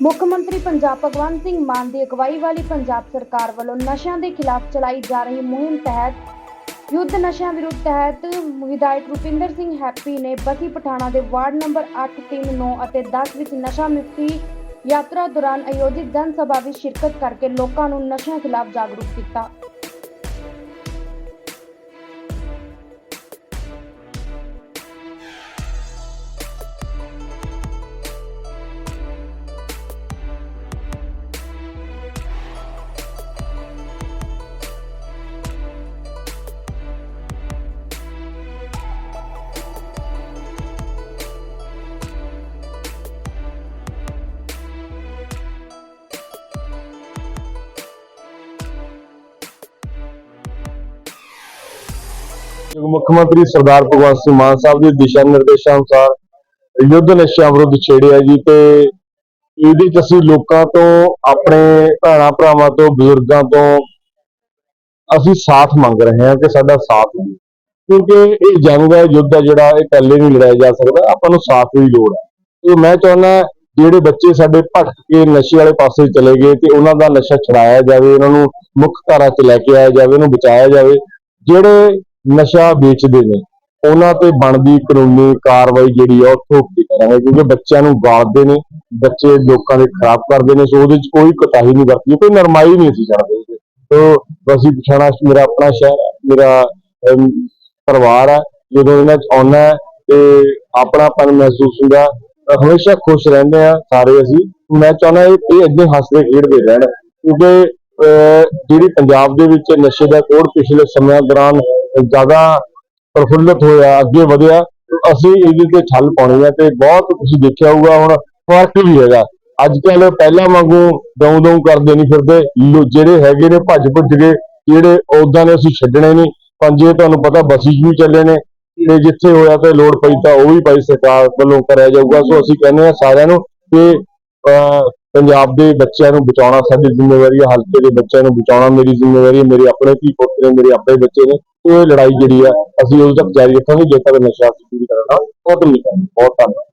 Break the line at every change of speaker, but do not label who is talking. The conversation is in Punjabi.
ਮੁੱਖ ਮੰਤਰੀ ਪੰਜਾਬ ਭਗਵੰਤ ਸਿੰਘ ਮਾਨ ਦੀ ਅਗਵਾਈ ਵਾਲੀ ਪੰਜਾਬ ਸਰਕਾਰ ਵੱਲੋਂ ਨਸ਼ਿਆਂ ਦੇ ਖਿਲਾਫ ਚਲਾਈ ਜਾ ਰਹੀ ਮੁਹਿੰਮ ਤਹਿਤ ਯੁੱਧ ਨਸ਼ਿਆਂ ਵਿਰੁੱਧ ਤਹਿਤ ਵਿਧਾਇਕ ਰੁਪਿੰਦਰ ਸਿੰਘ ਹੈਪੀ ਨੇ ਬਸੀ ਪਠਾਣਾ ਦੇ ਵਾਰਡ ਨੰਬਰ 8 3 9 ਅਤੇ 10 ਵਿੱਚ ਨਸ਼ਾ ਮੁਕਤੀ ਯਾਤਰਾ ਦੌਰਾਨ ਆਯੋਜਿਤ ਜਨ ਸਭਾ ਵਿੱਚ ਸ਼ਿਰਕਤ ਕਰਕੇ ਲੋਕਾਂ ਨੂੰ ਨਸ਼ਿਆਂ ਖਿਲਾਫ ਜਾਗਰੂਕ ਕੀਤਾ।
ਮੁੱਖ ਮੰਤਰੀ ਸਰਦਾਰ ਭਗਵੰਤ ਸਿੰਘ ਮਾਨ ਸਾਹਿਬ ਦੇ ਦਿਸ਼ਾ ਨਿਰਦੇਸ਼ਾਂ ਅਨੁਸਾਰ ਯੁੱਧ ਨਸ਼ਿਆਂ ਵਿਰੁੱਧ ਛੇੜਿਆ ਜੀ ਤੇ ਇਹਦੇ ਚ ਅਸੀਂ ਲੋਕਾਂ ਤੋਂ, ਆਪਣੇ ਭੈਣਾਂ ਭਰਾਵਾਂ ਤੋਂ, ਬਜ਼ੁਰਗਾਂ ਤੋਂ ਅਸੀਂ ਸਾਥ ਮੰਗ ਰਹੇ ਹਾਂ ਕਿ ਸਾਡਾ ਸਾਥ ਦਿਓ। ਕਿਉਂਕਿ ਇਹ ਜੰਗ ਹੈ, ਯੁੱਧ ਹੈ ਜਿਹੜਾ, ਇਹ ਪਹਿਲੇ ਨਹੀਂ ਲੜਾਇਆ ਜਾ ਸਕਦਾ, ਆਪਾਂ ਨੂੰ ਸਾਥ ਦੀ ਲੋੜ ਹੈ। ਤੇ ਮੈਂ ਚਾਹੁੰਦਾ ਜਿਹੜੇ ਬੱਚੇ ਸਾਡੇ ਭਟਕ ਕੇ ਨਸ਼ੇ ਵਾਲੇ ਪਾਸੇ ਚਲੇ ਗਏ ਤੇ ਉਹਨਾਂ ਦਾ ਨਸ਼ਾ ਛੁਡਾਇਆ ਜਾਵੇ, ਉਹਨਾਂ ਨੂੰ ਮੁੱਖ ਧਾਰਾ 'ਚ ਲੈ ਕੇ ਆਇਆ ਜਾਵੇ, ਉਹਨੂੰ ਬਚਾਇਆ ਜਾਵੇ, ਜਿਹੜੇ ਨਸ਼ਾ ਵੇਚਦੇ ਨੇ। ਉਹਨਾਂ ਤੇ ਬਣਦੀ ਕਾਨੂੰਨੀ ਕਾਰਵਾਈ ਜਿਹੜੀ ਆ ਉਹ ਠੋਕੀ ਕਰਾਂਗੇ ਕਿਉਂਕਿ ਬੱਚਿਆਂ ਨੂੰ ਗਾਲਦੇ ਨੇ ਬੱਚੇ ਲੋਕਾਂ ਦੇ ਖਰਾਬ ਕਰਦੇ ਨੇ ਸੋ ਉਹਦੇ 'ਚ ਕੋਈ ਕੋਤਾਹੀ ਨਹੀਂ ਵਰਤੀ ਕੋਈ ਨਰਮਾਈ ਨਹੀਂ ਅਸੀਂ ਛੱਡਦੇ ਸੋ ਬਸੀ ਪਛਾਣਾ ਮੇਰਾ ਆਪਣਾ ਸ਼ਹਿਰ ਮੇਰਾ ਪਰਿਵਾਰ ਹੈ ਜਦੋਂ ਇਹਨਾਂ 'ਚ ਆਉਣਾ ਹੈ ਤੇ ਆਪਣਾਪਨ ਮਹਿਸੂਸ ਹੁੰਦਾ ਹਮੇਸ਼ਾ ਖੁਸ਼ ਰਹਿੰਦੇ ਆ ਸਾਰੇ ਅਸੀਂ। ਮੈਂ ਚਾਹੁੰਦਾ ਇਹ ਇਹ ਹੱਸਦੇ ਖੇਡਦੇ ਰਹਿਣ ਕਿਉਂਕਿ ਅਹ, ਜਿਹੜੀ ਪੰਜਾਬ ਦੇ ਵਿੱਚ ਨਸ਼ੇ ਦਾ ਕੋੜ ਪਿਛਲੇ ਸਮਿਆਂ ਦੌਰਾਨ ਜ਼ਿਆਦਾ ਪ੍ਰਫੁੱਲਤ ਹੋਇਆ ਅੱਗੇ ਵਧਿਆ ਅਸੀਂ ਇਹਦੇ ਤੇ ਛੱਲ ਪਾਉਣੀ ਹੈ ਤੇ ਬਹੁਤ ਤੁਸੀਂ ਦੇਖਿਆ ਹੋਊਗਾ ਹੁਣ ਫ਼ਰਕ ਵੀ ਹੈਗਾ। ਅੱਜ ਕੱਲ ਪਹਿਲਾਂ ਵਾਂਗੂ ਦਊ ਦਊ ਕਰਦੇ ਨਹੀਂ ਫਿਰਦੇ। ਜਿਹੜੇ ਹੈਗੇ ਨੇ ਭੱਜ ਭੁੱਜ ਗਏ ਜਿਹੜੇ ਉਦਾਂ ਨੇ ਅਸੀਂ ਛੱਡਣੇ ਨਹੀਂ। ਪੰਜੇ ਤੁਹਾਨੂੰ ਪਤਾ ਬਸੀ ਵੀ ਚੱਲੇ ਨੇ। ਤੇ ਜਿੱਥੇ ਹੋਇਆ ਤੇ ਲੋੜ ਪਈ ਤਾਂ ਉਹ ਵੀ ਭਾਈ ਸਰਕਾਰ ਵੱਲੋਂ ਕਰਿਆ ਜਾਊਗਾ। ਸੋ ਅਸੀਂ ਕਹਿੰਦੇ ਆ ਸਾਰਿਆਂ ਨੂੰ ਕਿ ਅਹ, ਪੰਜਾਬ ਦੇ ਬੱਚਿਆਂ ਨੂੰ ਬਚਾਉਣਾ, ਸਾਡੀ ਜ਼ਿੰਮੇਵਾਰੀ ਹੈ, ਹਲਕੇ ਦੇ ਬੱਚਿਆਂ ਨੂੰ ਬਚਾਉਣਾ, ਮੇਰੀ ਜ਼ਿੰਮੇਵਾਰੀ ਹੈ, ਮੇਰੇ ਆਪਣੇ ਧੀ ਪੁੱਤ ਨੇ, ਮੇਰੇ ਆਪਣੇ ਬੱਚੇ ਨੇ ਤੇ ਇਹ ਲੜਾਈ ਜਿਹੜੀ ਆ ਅਸੀਂ ਉਦੋਂ ਤੱਕ ਜਾਰੀ ਰੱਖਾਂਗੇ ਜਦ ਤੱਕ ਨਸ਼ਾ ਪੂਰੀ ਤਰ੍ਹਾਂ ਨਾਲ ਖਤਮ ਨਹੀਂ ਕਰਾਂਗੇ ਬਹੁਤ ਧੰਨਵਾਦ।